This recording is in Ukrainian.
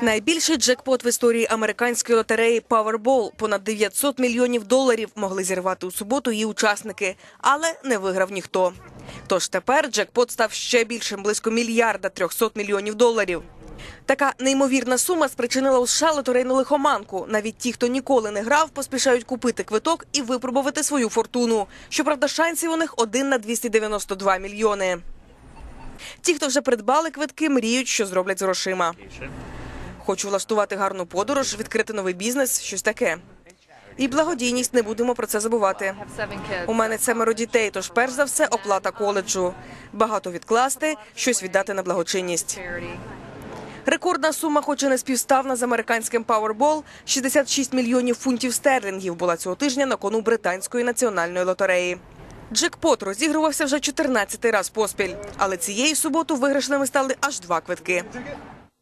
Найбільший джекпот в історії американської лотереї Powerball – понад 900 мільйонів доларів могли зірвати у суботу її учасники, але не виграв ніхто. Тож тепер джекпот став ще більшим – близько мільярда 300 мільйонів доларів. Така неймовірна сума спричинила у США лотерейну лихоманку. Навіть ті, хто ніколи не грав, поспішають купити квиток і випробувати свою фортуну. Щоправда, шансів у них один на 292 мільйони. Ті, хто вже придбали квитки, мріють, що зроблять з грошима. Хочу влаштувати гарну подорож, відкрити новий бізнес, щось таке. І благодійність не будемо про це забувати. У мене семеро дітей, тож перш за все оплата коледжу. Багато відкласти, щось віддати на благочинність. Рекордна сума, хоч і не співставна з американським Powerball, 66 мільйонів фунтів стерлінгів була цього тижня на кону британської національної лотереї. Джекпот розігрувався вже 14 раз поспіль, але цієї суботу виграшними стали аж два квитки.